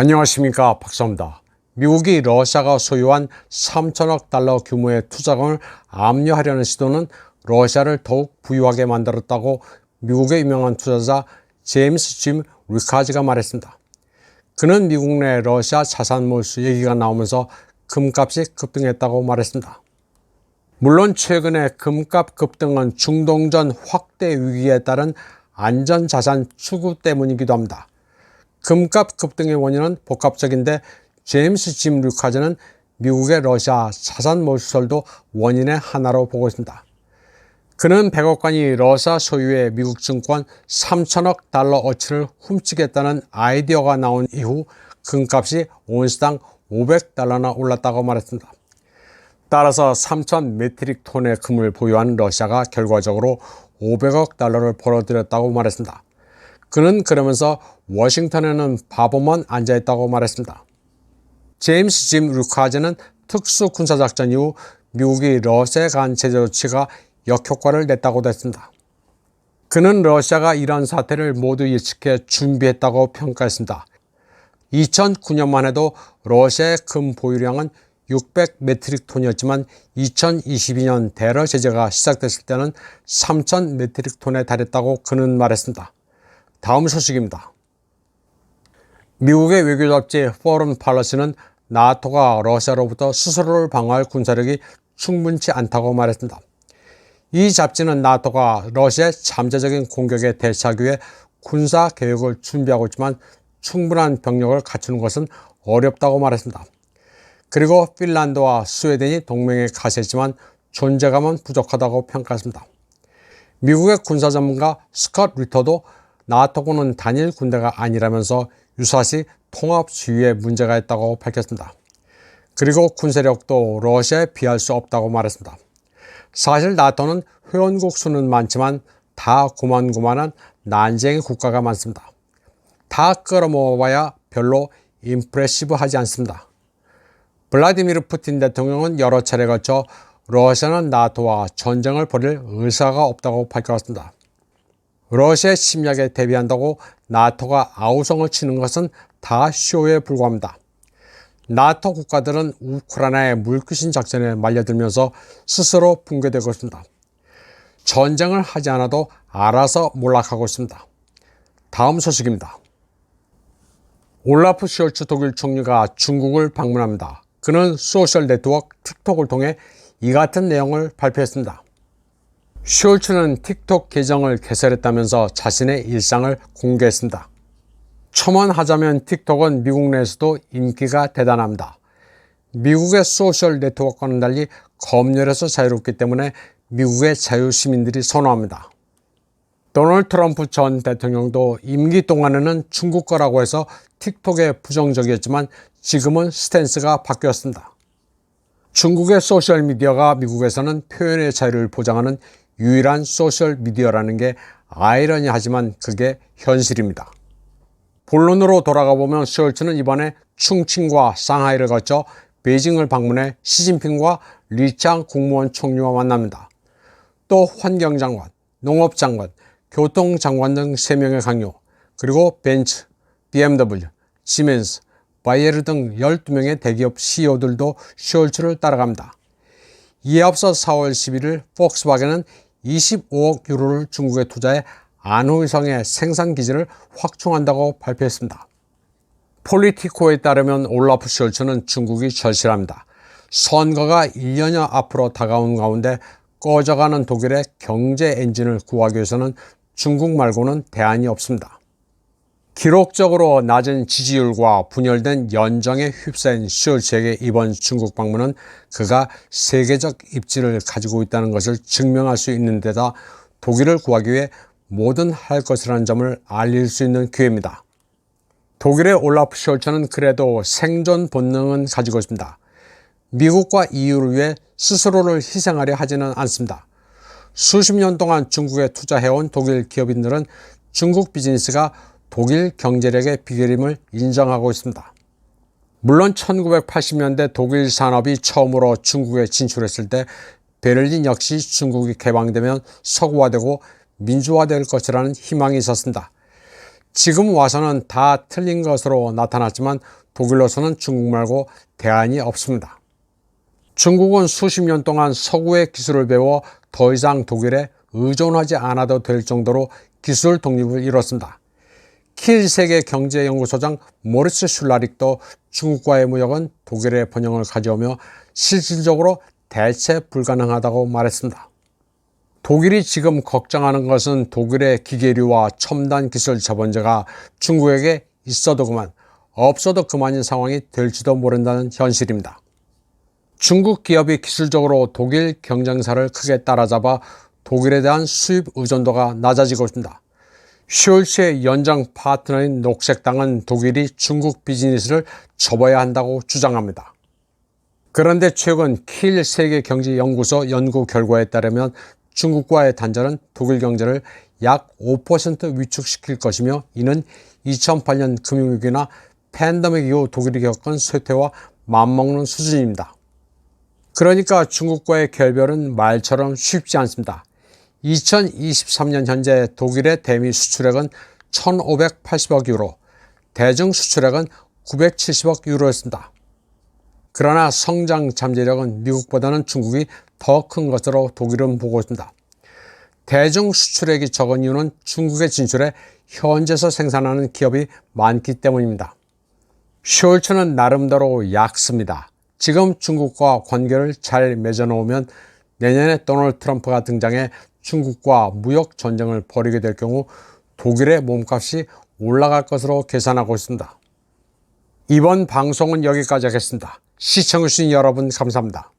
안녕하십니까 박사입니다. 미국이 러시아가 소유한 3천억 달러 규모의 투자금을 압류하려는 시도는 러시아를 더욱 부유하게 만들었다고 미국의 유명한 투자자 제임스 짐 리카즈가 말했습니다. 그는 미국 내 러시아 자산 몰수 얘기가 나오면서 금값이 급등했다고 말했습니다. 물론 최근에 금값 급등은 중동전 확대 위기에 따른 안전자산 추구 때문이기도 합니다. 금값 급등의 원인은 복합적인데 제임스 짐 루카즈는 미국의 러시아 자산 몰수설도 원인의 하나로 보고 있습니다. 그는 100억 원이 러시아 소유의 미국 증권 3천억 달러 어치를 훔치겠다는 아이디어가 나온 이후 금값이 온스당 500달러나 올랐다고 말했습니다. 따라서 3천 메트릭 톤의 금을 보유한 러시아가 결과적으로 500억 달러를 벌어들였다고 말했습니다. 그는 그러면서 워싱턴에는 바보만 앉아있다고 말했습니다. 제임스 짐 루카즈는 특수 군사작전 이후 미국이 러시아에 간 제재 조치가 역효과를 냈다고도 했습니다. 그는 러시아가 이런 사태를 모두 예측해 준비했다고 평가했습니다. 2009년만 해도 러시아의 금 보유량은 600 메트릭 톤이었지만 2022년 대러 제재가 시작됐을 때는 3000 메트릭 톤에 달했다고 그는 말했습니다. 다음 소식입니다. 미국의 외교 잡지 포럼 팔러스는 나토가 러시아로부터 스스로를 방어할 군사력이 충분치 않다고 말했습니다. 이 잡지는 나토가 러시아의 잠재적인 공격에 대처하기 위해 군사 계획을 준비하고 있지만 충분한 병력을 갖추는 것은 어렵다고 말했습니다. 그리고 핀란드와 스웨덴이 동맹에 가세했지만 존재감은 부족하다고 평가했습니다. 미국의 군사 전문가 스컷 리터도 나토군은 단일 군대가 아니라면서 유사시 통합 지휘에 문제가 있다고 밝혔습니다. 그리고 군사력도 러시아에 비할 수 없다고 말했습니다. 사실 나토는 회원국 수는 많지만 다 고만고만한 난쟁이 국가가 많습니다. 다 끌어모아봐야 별로 임프레시브하지 않습니다. 블라디미르 푸틴 대통령은 여러 차례 걸쳐 러시아는 나토와 전쟁을 벌일 의사가 없다고 밝혔습니다. 러시아의 침략에 대비한다고 나토가 아우성을 치는 것은 다 쇼에 불과합니다. 나토 국가들은 우크라이나의 물귀신 작전에 말려들면서 스스로 붕괴되고 있습니다. 전쟁을 하지 않아도 알아서 몰락하고 있습니다. 다음 소식입니다. 올라프 숄츠 독일 총리가 중국을 방문합니다. 그는 소셜 네트워크 틱톡을 통해 이 같은 내용을 발표했습니다. 숄츠는 틱톡 계정을 개설했다면서 자신의 일상을 공개했습니다. 첨언하자면 틱톡은 미국 내에서도 인기가 대단합니다. 미국의 소셜 네트워크와는 달리 검열에서 자유롭기 때문에 미국의 자유 시민들이 선호합니다. 도널드 트럼프 전 대통령도 임기 동안에는 중국 거라고 해서 틱톡에 부정적이었지만 지금은 스탠스가 바뀌었습니다. 중국의 소셜미디어가 미국에서는 표현의 자유를 보장하는 유일한 소셜 미디어라는 게 아이러니하지만 그게 현실입니다. 본론으로 돌아가 보면 숄츠는 이번에 충칭과 상하이를 거쳐 베이징을 방문해 시진핑과 리창 국무원 총리와 만납니다. 또 환경장관, 농업장관, 교통장관 등 3명의 강요, 그리고 벤츠, BMW, 시멘스, 바이에르 등 12명의 대기업 CEO들도 숄츠를 따라갑니다. 이에 앞서 4월 11일 폭스바겐은 25억 유로를 중국에 투자해 안후성의 생산 기지를 확충한다고 발표했습니다. 폴리티코에 따르면 올라프 숄츠는 중국이 절실합니다. 선거가 1년여 앞으로 다가온 가운데 꺼져가는 독일의 경제 엔진을 구하기 위해서는 중국 말고는 대안이 없습니다. 기록적으로 낮은 지지율과 분열된 연정에 휩싸인 숄츠에게 이번 중국 방문은 그가 세계적 입지를 가지고 있다는 것을 증명할 수 있는 데다 독일을 구하기 위해 뭐든 할 것이라는 점을 알릴 수 있는 기회입니다. 독일의 올라프 숄츠는 그래도 생존 본능은 가지고 있습니다. 미국과 EU를 위해 스스로를 희생하려 하지는 않습니다. 수십 년 동안 중국에 투자해온 독일 기업인들은 중국 비즈니스가 독일 경제력의 비결임을 인정하고 있습니다. 물론 1980년대 독일 산업이 처음으로 중국에 진출했을 때 베를린 역시 중국이 개방되면 서구화되고 민주화될 것이라는 희망이 있었습니다. 지금 와서는 다 틀린 것으로 나타났지만 독일로서는 중국 말고 대안이 없습니다. 중국은 수십 년 동안 서구의 기술을 배워 더 이상 독일에 의존하지 않아도 될 정도로 기술 독립을 이뤘습니다. 킬 세계 경제연구소장 모리스 슐라릭도 중국과의 무역은 독일의 번영을 가져오며 실질적으로 대체 불가능하다고 말했습니다. 독일이 지금 걱정하는 것은 독일의 기계류와 첨단 기술 자본제가 중국에게 있어도 그만, 없어도 그만인 상황이 될지도 모른다는 현실입니다. 중국 기업이 기술적으로 독일 경쟁사를 크게 따라잡아 독일에 대한 수입 의존도가 낮아지고 있습니다. 숄츠의 연장 파트너인 녹색당은 독일이 중국 비즈니스를 접어야 한다고 주장합니다. 그런데 최근 킬 세계경제연구소 연구 결과에 따르면 중국과의 단절은 독일 경제를 약 5% 위축시킬 것이며 이는 2008년 금융위기나 팬데믹 이후 독일이 겪은 쇠퇴와 맞먹는 수준입니다. 그러니까 중국과의 결별은 말처럼 쉽지 않습니다. 2023년 현재 독일의 대미 수출액은 1,580억 유로, 대중 수출액은 970억 유로였습니다. 그러나 성장 잠재력은 미국보다는 중국이 더 큰 것으로 독일은 보고 있습니다. 대중 수출액이 적은 이유는 중국에 진출해 현지에서 생산하는 기업이 많기 때문입니다. 숄츠는 나름대로 약습니다. 지금 중국과 관계를 잘 맺어놓으면 내년에 도널드 트럼프가 등장해 중국과 무역 전쟁을 벌이게 될 경우 독일의 몸값이 올라갈 것으로 계산하고 있습니다. 이번 방송은 여기까지 하겠습니다. 시청해주신 여러분 감사합니다.